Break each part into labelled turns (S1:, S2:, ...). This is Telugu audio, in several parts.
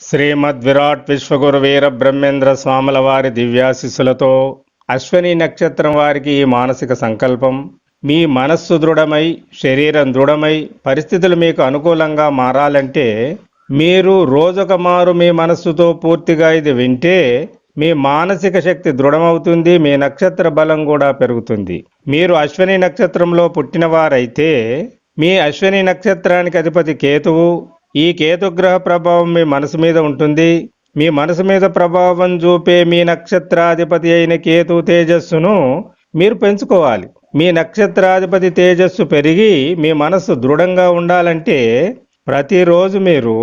S1: శ్రీమద్ విరాట్ విశ్వగురు వీర బ్రహ్మేంద్ర స్వాముల వారి దివ్యాశిస్సులతో అశ్వని నక్షత్రం వారికి ఈ మానసిక సంకల్పం. మీ మనస్సు దృఢమై శరీరం దృఢమై పరిస్థితులు మీకు అనుకూలంగా మారాలంటే మీరు రోజొక మారు మీ మనస్సుతో పూర్తిగా ఇది వింటే మీ మానసిక శక్తి దృఢమవుతుంది మీ నక్షత్ర బలం కూడా పెరుగుతుంది. మీరు అశ్వని నక్షత్రంలో పుట్టినవారైతే మీ అశ్వని నక్షత్రానికి అధిపతి కేతువు ఈ కేతుగ్రహ ప్రభావం మీ మనసు మీద ఉంటుంది. మీ మనసు మీద ప్రభావం చూపే మీ నక్షత్రాధిపతి అయిన కేతు తేజస్సును మీరు పెంచుకోవాలి. మీ నక్షత్రాధిపతి తేజస్సు పెరిగి మీ మనస్సు దృఢంగా ఉండాలంటే ప్రతిరోజు మీరు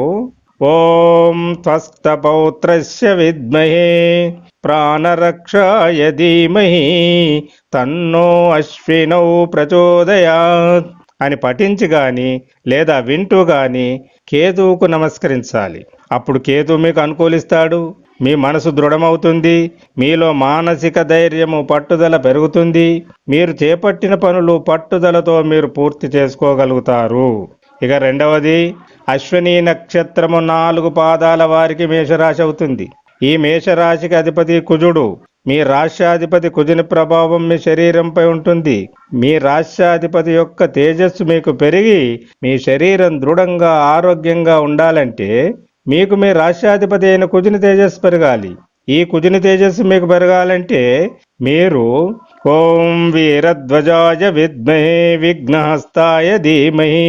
S1: ఓం త్వస్తపౌత్రస్య విద్మహే ప్రాణరక్షాయ ధీమహి తన్నో అశ్వినౌ ప్రచోదయాత్ అని పఠించి గాని లేదా వింటూ గాని కేతువుకు నమస్కరించాలి. అప్పుడు కేతువు మీకు అనుకూలిస్తాడు. మీ మనసు దృఢమవుతుంది. మీలో మానసిక ధైర్యము పట్టుదల పెరుగుతుంది. మీరు చేపట్టిన పనులు పట్టుదలతో మీరు పూర్తి చేసుకోగలుగుతారు. ఇక రెండవది అశ్విని నక్షత్రము నాలుగు పాదాల వారికి మేషరాశి అవుతుంది. ఈ మేషరాశికి అధిపతి కుజుడు. మీ రాష్ట్రాధిపతి కుజుని ప్రభావం మీ శరీరంపై ఉంటుంది. మీ రాష్ట్రాధిపతి యొక్క తేజస్సు మీకు పెరిగి మీ శరీరం దృఢంగా ఆరోగ్యంగా ఉండాలంటే మీకు మీ రాష్ట్రాధిపతి అయిన కుజుని తేజస్సు పెరగాలి. ఈ కుజుని తేజస్సు మీకు పెరగాలంటే మీరు ఓం వీరధ్వజాయ విద్మహే విఘ్నహస్తాయ ధీమహి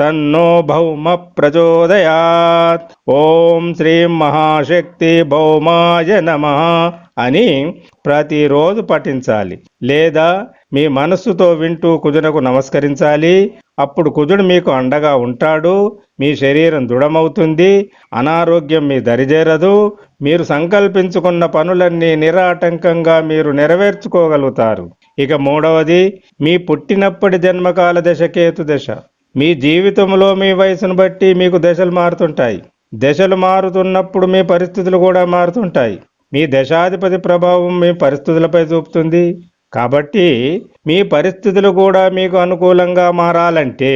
S1: తన్నో భౌమ ప్రచోదయాత్ ఓం శ్రీ మహాశక్తి భౌమాయ నమ అని ప్రతిరోజు పఠించాలి. లేదా మీ మనస్సుతో వింటూ కుజునకు నమస్కరించాలి. అప్పుడు కుజుడు మీకు అండగా ఉంటాడు. మీ శరీరం దృఢమవుతుంది. అనారోగ్యం మీ దరిజేరదు మీరు సంకల్పించుకున్న పనులన్నీ నిరాటంకంగా మీరు నెరవేర్చుకోగలుగుతారు. ఇక మూడవది మీ పుట్టినప్పటి జన్మకాల దశ కేతు దశ. మీ జీవితంలో మీ వయసును బట్టి మీకు దశలు మారుతుంటాయి. దశలు మారుతున్నప్పుడు మీ పరిస్థితులు కూడా మారుతుంటాయి. మీ దశాధిపతి ప్రభావం మీ పరిస్థితులపై చూపుతుంది. కాబట్టి మీ పరిస్థితులు కూడా మీకు అనుకూలంగా మారాలంటే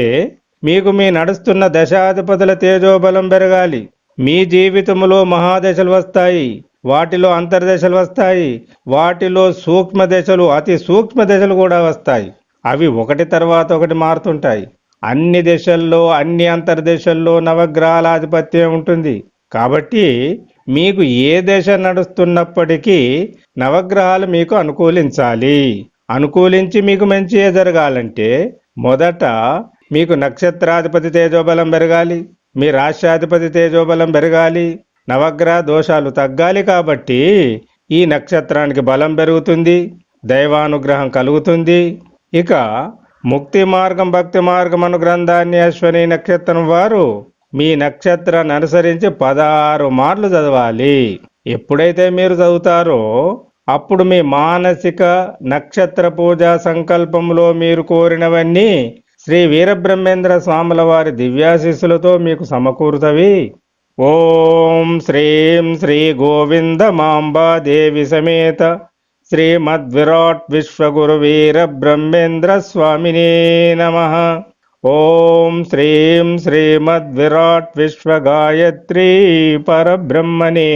S1: మీకు మీ నడుస్తున్న దశాధిపతుల తేజోబలం పెరగాలి. మీ జీవితంలో మహాదశలు వస్తాయి. వాటిలో అంతర్దశలు వస్తాయి. వాటిలో సూక్ష్మ దశలు అతి సూక్ష్మ దశలు కూడా వస్తాయి. అవి ఒకటి తర్వాత ఒకటి మారుతుంటాయి. అన్ని దశల్లో అన్ని అంతర్దశల్లో నవగ్రహాల ఆధిపత్యం ఉంటుంది. కాబట్టి మీకు ఏ దశ నడుస్తున్నప్పటికీ నవగ్రహాలు మీకు అనుకూలించాలి. అనుకూలించి మీకు మంచిగా జరగాలంటే మొదట మీకు నక్షత్రాధిపతి తేజోబలం పెరగాలి మీ రాష్ట్రాధిపతి తేజోబలం పెరగాలి నవగ్రహ దోషాలు తగ్గాలి కాబట్టి ఈ నక్షత్రానికి బలం పెరుగుతుంది దైవానుగ్రహం కలుగుతుంది. ఇక ముక్తి మార్గం భక్తి మార్గం అను గ్రంథాన్ని అశ్వని నక్షత్రం వారు మీ నక్షత్రాన్ని అనుసరించి పదహారు మార్లు చదవాలి. ఎప్పుడైతే మీరు చదువుతారో అప్పుడు మీ మానసిక నక్షత్ర పూజ సంకల్పంలో మీరు కోరినవన్నీ శ్రీ వీరబ్రహ్మేంద్ర స్వాముల వారి దివ్యాశీస్సులతో మీకు సమకూరుతవి. ఓం శ్రీం శ్రీ గోవింద దేవి సమేత శ్రీమద్విరాట్ విశ్వగురు వీర బ్రహ్మేంద్ర స్వామినే నమ ఓం శ్రీం శ్రీమద్విరాట్ విశ్వగాయత్రీ పరబ్రహ్మణే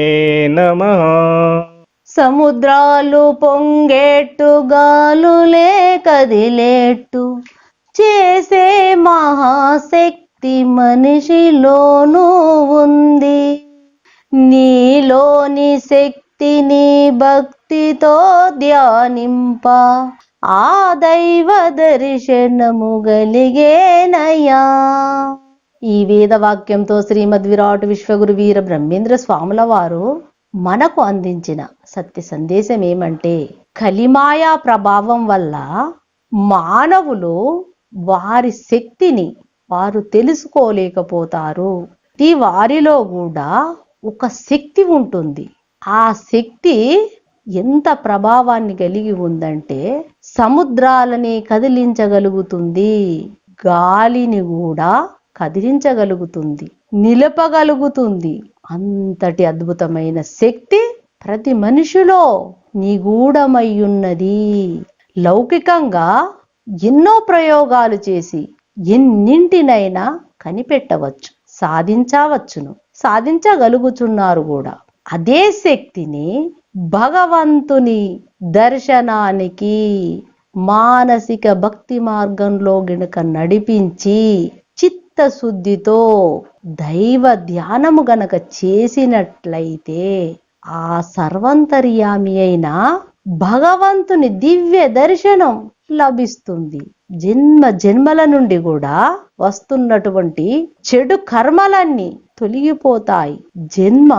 S1: నమ
S2: సముద్రాలు పొంగేట్టు గాలులే కదిలేట్టు చేసే మహాశక్తి మనిషిలోనూ ఉంది. నీలోని శక్తిని భక్తితో ధ్యానింప. ఆ దైవ దర్శనము గలిగేనయ్యా. ఈ వేదవాక్యంతో శ్రీమద్ విరాట్ విశ్వగురు వీర బ్రహ్మేంద్ర స్వాముల వారు మనకు అందించిన సత్య సందేశం ఏమంటే కలిమాయా ప్రభావం వల్ల మానవులు వారి శక్తిని వారు తెలుసుకోలేకపోతారు. ఈ వారిలో కూడా ఒక శక్తి ఉంటుంది. ఆ శక్తి ఎంత ప్రభావాన్ని కలిగి ఉందంటే సముద్రాలని కదిలించగలుగుతుంది గాలిని కూడా కదిలించగలుగుతుంది నిలపగలుగుతుంది. అంతటి అద్భుతమైన శక్తి ప్రతి మనిషిలో నిగూఢమయ్యున్నది. లౌకికంగా ఎన్నో ప్రయోగాలు చేసి ఎన్నింటినైనా కనిపెట్టవచ్చు సాధించవచ్చును సాధించగలుగుచున్నారు కూడా. అదే శక్తిని భగవంతుని దర్శనానికి మానసిక భక్తి మార్గంలో గనుక నడిపించి చిత్తశుద్ధితో దైవ ధ్యానము గనక చేసినట్లయితే ఆ సర్వంతర్యామి అయిన భగవంతుని దివ్య దర్శనం లభిస్తుంది. జన్మ జన్మల నుండి కూడా వస్తున్నటువంటి చెడు కర్మలన్నీ తొలగిపోతాయి. జన్మ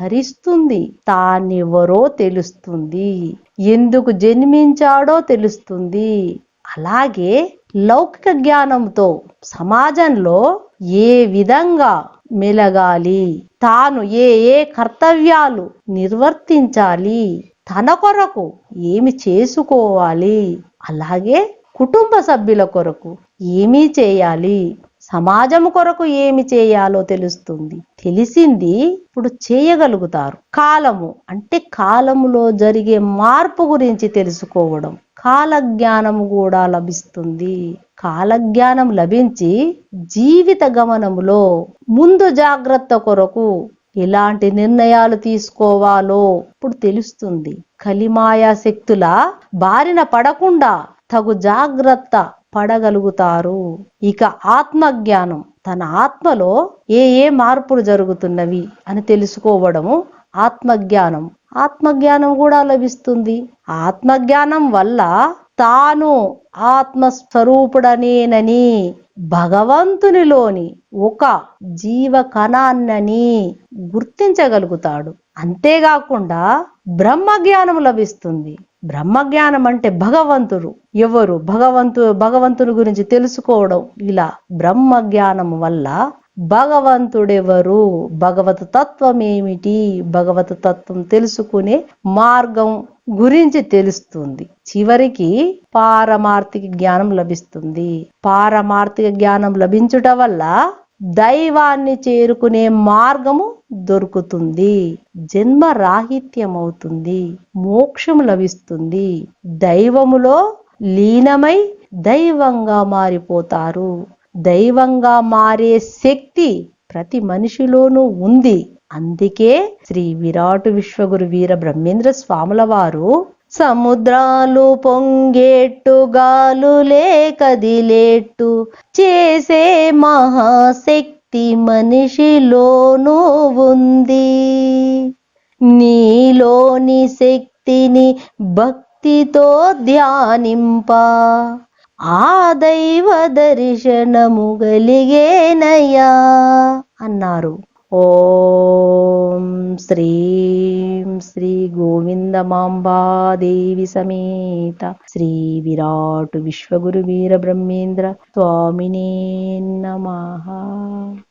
S2: ధరిస్తుంది తానెవరో తెలుస్తుంది. ఎందుకు జన్మించాడో తెలుస్తుంది. అలాగే లౌకిక జ్ఞానంతో సమాజంలో ఏ విధంగా మెలగాలి తాను ఏ ఏ కర్తవ్యాలు నిర్వర్తించాలి తన కొరకు ఏమి చేసుకోవాలి? అలాగే కుటుంబ సభ్యుల కొరకు ఏమీ చేయాలి? సమాజం కొరకు ఏమి చేయాలో తెలుస్తుంది. తెలిసింది ఇప్పుడు చేయగలుగుతారు. కాలము అంటే కాలములో జరిగే మార్పు గురించి తెలుసుకోవడం. కాల జ్ఞానము కూడా లభిస్తుంది. కాలజ్ఞానం లభించి జీవిత గమనములో ముందు జాగ్రత్త కొరకు ఎలాంటి నిర్ణయాలు తీసుకోవాలో ఇప్పుడు తెలుస్తుంది. కలిమాయా శక్తుల బారిన పడకుండా తగు జాగ్రత్త పడగలుగుతారు. ఇక ఆత్మజ్ఞానం తన ఆత్మలో ఏ ఏ మార్పులు జరుగుతున్నవి అని తెలుసుకోవడము ఆత్మజ్ఞానం. ఆత్మజ్ఞానం కూడా లభిస్తుంది. ఆత్మజ్ఞానం వల్ల తాను ఆత్మస్వరూపుడనేనని భగవంతునిలోని ఒక జీవ కణాన్నని గుర్తించగలుగుతాడు. అంతేకాకుండా బ్రహ్మజ్ఞానం లభిస్తుంది. బ్రహ్మజ్ఞానం అంటే భగవంతుడు. ఎవరు? భగవంతు భగవంతుని గురించి తెలుసుకోవడం. ఇలా బ్రహ్మజ్ఞానం వల్ల భగవంతుడెవరు? భగవత తత్వం ఏమిటి? భగవత తత్వం తెలుసుకునే మార్గం గురించి తెలుస్తుంది. చివరికి పారమార్థిక జ్ఞానం లభిస్తుంది. పారమార్థిక జ్ఞానం లభించుట వల్ల దైవాన్ని చేరుకునే మార్గము దొరుకుతుంది. జన్మ రాహిత్యం అవుతుంది మోక్షం లభిస్తుంది. దైవములో లీనమై దైవంగా మారిపోతారు. దైవంగా మారే శక్తి ప్రతి మనిషిలోనూ ఉంది. అందుకే శ్రీ విరాటు విశ్వగురు వీర బ్రహ్మేంద్ర స్వాముల వారు సముద్రాలు పొంగేట్టు గాలులే కదిలేట్టు చేసే మహాశక్తి మనిషిలోనూ ఉంది. నీలోని శక్తిని భక్తితో ధ్యానింప. ఆ దైవ దర్శనము గలిగేనయ్యా అన్నారు. ఓం శ్రీ श्रीगोविन्दमाम्बादेवी समेत श्रीविराटु विश्वगुरुवीरब्रह्मेन्द्र स्वामिने नमः।